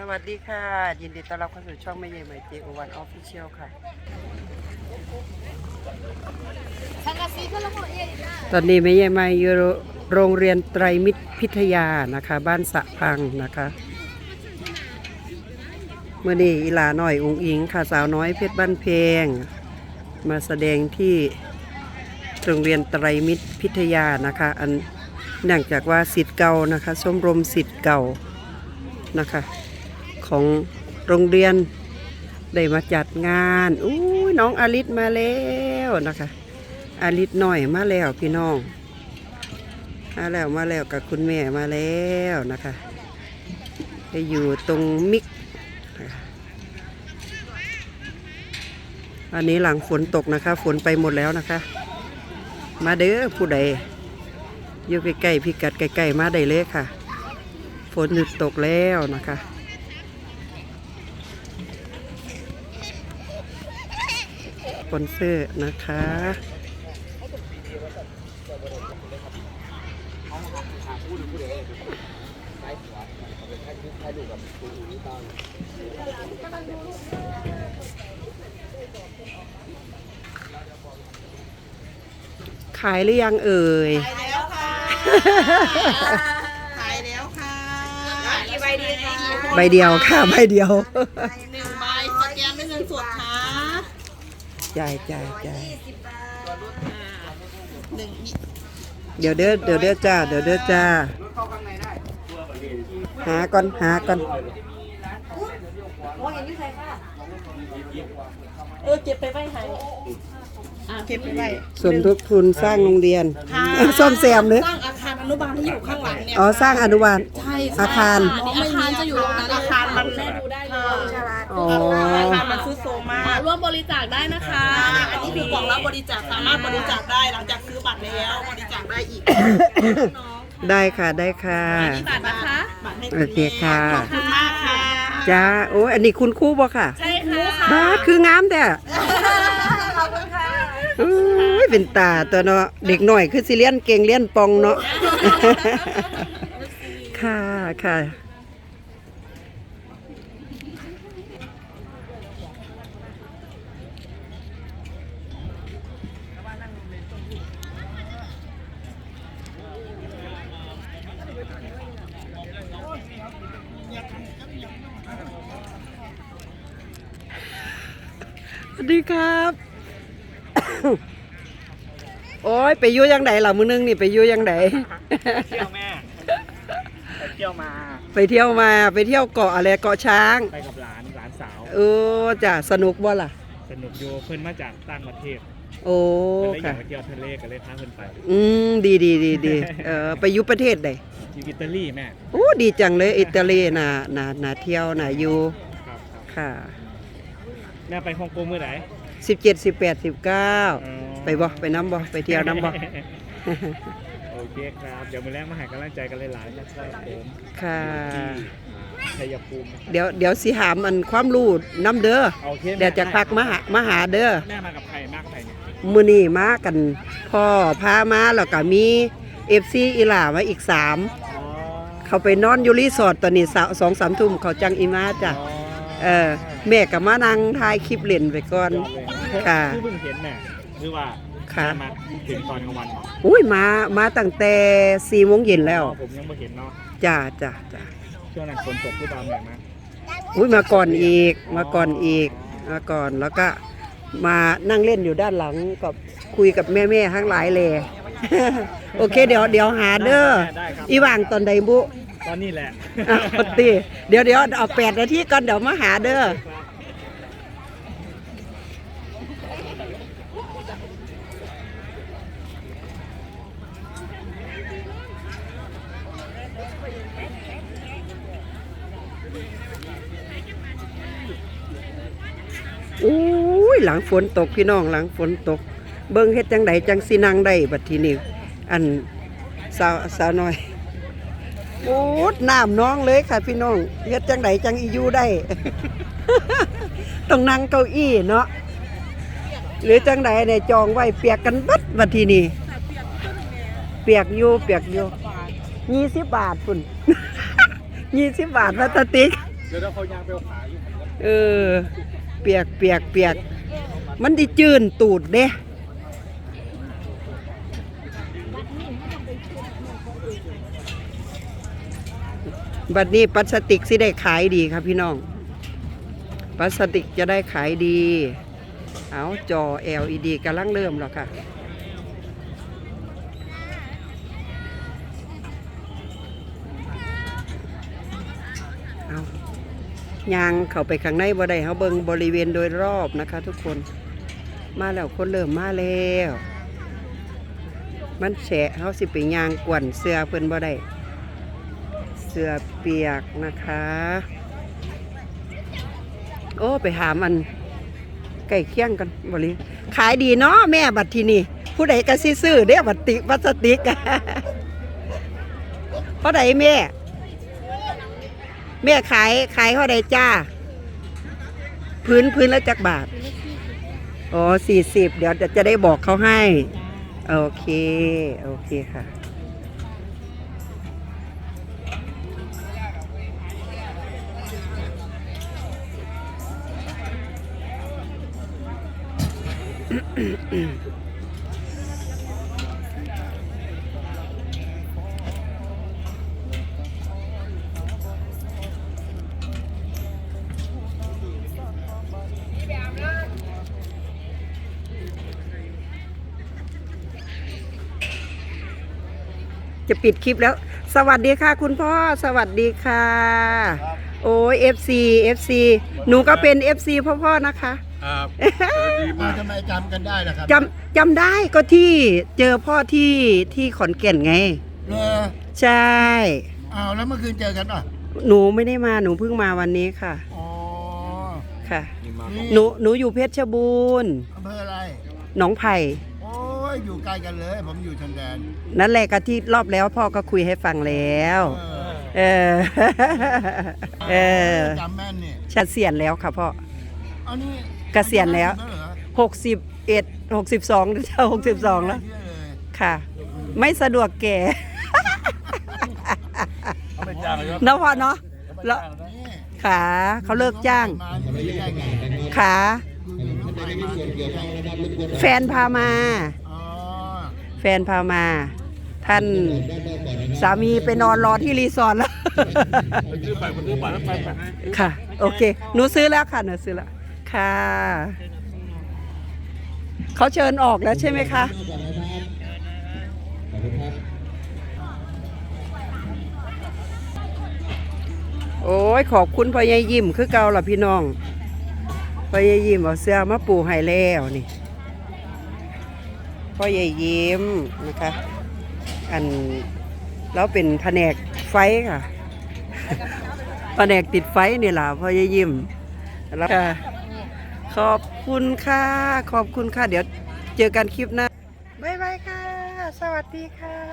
สวัสดีค่ะ ยินดีต้อนรับเข้าสู่ช่องแม่ใหญ่ใหม่เจโอวันออฟฟิเชียลค่ะตอนนี้แม่ใหญ่ใหม่อยู่โรงเรียนไตรมิตรพิทยานะคะ บ้านสะพังนะคะเมื่อนี้อีลาหน่อยองอิงค่ะสาวน้อยเพชรบ้านเพง มาแสดงที่โรงเรียนไตรมิตรพิทยานะคะอันเนื่องจากว่าสิทธิ์เก่านะคะชมรมสิทธิ์เก่านะคะ ของโรงเรียนได้มาจัดงานอู้ยน้องอาลิศมาแล้วนะคะอาลิศหน่อยมาแล้วพี่น้องมาแล้วมาแล้วกับคุณแม่มาแล้วนะคะไปอยู่ตรงมิกอันนี้หลังฝนตกนะคะ ฝนไปหมดแล้วนะคะ มาเด้อผู้ใดอยู่ใกล้ๆพิกัดใกล้ๆมาได้เลยค่ะ ฝนหยุดตกแล้วนะคะ ปอนเซอร์นะคะ ขายหรือยังเอ่ย ขายแล้วค่ะ ขายแล้วค่ะ กี่ใบดีคะ ใบเดียวค่ะ ใบเดียวหนึ่งใบสแกนเป็นเงินสดค่ะ จ่ายจ่ายจ่ายหนึ่งเดี๋ยวเด้อเดี๋ยวเด้อจ้า เดี๋ยวเด้อจ้า หาก่อนหาก่อนเออเก็บไปไว้ให้อะเก็บไปไว้สมทบทุนสร้างโรงเรียนค่ะซ่อมแซมเนื้อสร้างอาคารอนุบาลที่อยู่ข้างหลังเนี่ยอ๋อสร้างอนุบาลใช่อาคารอ๋อไม่มีอาคารจะอยู่ตรงนั้นอาคารมันแม่ดูได้เลยอ๋ออาคารมันซุดโซมมาก ร่วมบริจาคได้นะคะ อันนี้คือกล่องรับบริจาคสามารถบริจาคได้หลังจากซื้อบัตรแล้วบริจาคได้อีกได้ค่ะได้ค่ะบัตรนะคะบัตรให้โอเคค่ะขอบคุณมากค่ะจ้าโอ้ยอันนี้คุณครู่บ่ค่ะใช่ค่ะบ้าคืองามแต่โอ้ยเป็นตาตัวเนาะเด็กหน่อยคือสิเลียนเก่งเลียนปองเนาะค่ะค่ะ วัสดีครับ โอ้ยไปอยู่ยังไดล่ะมือนึงนี่ไปอยู่ยังไดเที่ยวแม่ไปเที่ยวมา ไปเที่ยวมาไปเที่ยวเกาะอะไรเกาะช้าง ไปกับหลานหลานสาว เออจ้ะสนุกบ่ล่ะ สนุกโยเพื่อนมาจากต่างประเทศโอ้ก็เลยอยาค่ะ กไปเที่ยวทะเลก็เลยพาเพื่อนไปอืมดีดีดีดีเออไปอยู่ประเทศใดที่อิตาลีแม่โอ้ดีจังเลยอิตาลีน่ะน่ะน่ะเที่ยวน่ะอยู่ครับครับค่ะ แม่ไปฮ่องกงเมื่อไหร่สิบเจ็ดสิบแปดสิบเก้าอ๋อไปบ่ไปน้ำบ่ไปเที่ยวน้ำบ่โอเคครับเดี๋ยวมือแรกมาให้กำลังใจกันหลายๆนะครับผมค่ะที่ชัยภูมิเดี๋ยวเดี๋ยวสิหามอันความรู้น้ำเด้อโอเคแม่เดี๋ยวจะพักมาหามาหาเด้อแม่มากับใครมากใครเนี่ยมื้อนี้มากันพ่อพามาแล้วก็มีเอฟซีอีหล่ามาอีกสามอ๋อเขาไปนอนอยู่รีสอร์ทตอนนี้สาวสองสามทุ่มเขาจังอีมาจ้ะอ๋อเออ แม่กับมานั่งถ่ายคลิปเล่นไปก่อนยอดเลยค่ะคือเพิ่งเห็นแม่หรือว่าค่ะแม่มาถึงตอนกลางวันเหรออุ้ยมามาตั้งแต่สี่โมงเย็นแล้วผมยังไม่เห็นเนาะจ้าจ้าจ้าช่วงนั้นฝนตกหรือเปล่าแม่นะอุ้ยมาก่อนอีกมาก่อนอีกมาก่อนแล้วก็มานั่งเล่นอยู่ด้านหลังกับคุยกับแม่แม่ๆทั้งหลายเลย โอเคเดี๋ยวเดี๋ยวหาเด้อได้ครับอีว่างตอนใดบุตอนนี้แหละอะปกติเดี๋ยวเดี๋ยวเอาแปดนาทีก่อนเดี๋ยวมาหาเด้อ อุ้ยหลังฝนตกพี่น้องหลังฝนตก เบิ่งเฮ็ดจังใดจังสินังได้บัดทีนี้อันสาวสาวน้อยโอ้ดน้ำน้องเลยค่ะพี่น้องเฮ็ดจังไดจังอีอยู่ได้ ต้องนั่งเก้าอี้เนาะหรือจังไดเนี่ยจองไว้เปียกกันเบัดบัดทีนี้เปียกอยู่เปียกอยู่ยี่สิบบาทพุ่นยี่สิบบาทพลาสติกเดี๋ยวเราเขายางไปเอาขาอยู่เออ เปียกเปียกเปียกมันดิจืนตูดเด้บัดนี้พลาสติกสิได้ขายดีครับพี่น้องพลาสติกจะได้ขายดี เอาจอ LED กำลังเริ่มแล้วค่ะ ยางเข้าไปข้างในบ่ได้เขาเบิงบริเวณโดยรอบนะคะ ทุกคนมาแล้วคนเริ่มมาแล้ว มันแฉะเขาสิไปยางกวนเสื้อเพิ่นบ่ได้เสื้อเปียกนะคะ โอ้ไปหามันใกล้เคียงกันบริขายดีเนาะแม่บัตรที่นี่ผู้ใดก็สิซื้อเด้บัตรติพลาสติกเพราะใดแม่ แม่ขายขายเท่าใดจ้า พื้นพื้นละจักบาท อ๋อสี่สิบเดี๋ยวจะได้บอกเขาให้ โอเค โอเคค่ะ จะปิดคลิปแล้ว สวัสดีค่ะ คุณพ่อสวัสดีค่ะ โอ้ย FC FC หนูก็เป็น FC พ่อพ่อๆนะคะ ครับดีมากทำไมจำกันได้ล่ะครับจำจำได้ก็ที่เจอพ่อที่ที่ขอนแก่นไงเลอใช่ อ้าวแล้วเมื่อคืนเจอกันป่ะหนูไม่ได้มาหนูเพิ่งมาวันนี้ค่ะอ๋อค่ะนี่หนูหนูอยู่เพชรบูรณ์อำเภออะไรหนองไผ่โอ้ยอยู่ไกลกันเลย ผมอยู่ชนแดนนั่นแหละก็ที่รอบแล้วพ่อก็คุยให้ฟังแล้ว เออเออ เออจำแม่นนี่ชัดเสียนแล้วค่ะพ่อ อันนี้เกษียณแล้วเหรอหกสิบเอ็ดหกสิบสองหรือจะหกสิบสองแล้วเชื่อเลยค่ะ ไม่สะดวกแก่ไม่จ้างเลยเนาะพ่อเนาะแล้วนี่ขาเขาเลิกจ้าง มาที่นี่ได้ไงขาคุณอยู่น้องใหม่มาที่นี่ได้ไงแฟนพามาอ๋อ แฟนพามา ท่านสามีไปนอนรอที่รีสอร์ทแล้ว ซื้อบัตรซื้อบัตรแล้วไปไปค่ะ โอเค หนูซื้อแล้วค่ะหนูซื้อแล้วค่ะ เขาเชิญออกแล้วใช่ไหมคะ โอ้ย ขอบคุณพ่อใหญ่ยิ้มคือเก่าล่ะพี่น้องพ่อใหญ่ยิ้มเอาเสื้อมาปูให้แล้วนี่ พ่อใหญ่ยิ้มนะคะ อันแล้วเป็นแผนกไฟค่ะแผนกติดไฟนี่ล่ะพ่อใหญ่ยิ้มแล้วค่ะขอบคุณค่ะ ขอบคุณค่ะ เดี๋ยวเจอกันคลิปหน้าบ๊ายบายค่ะ สวัสดีค่ะ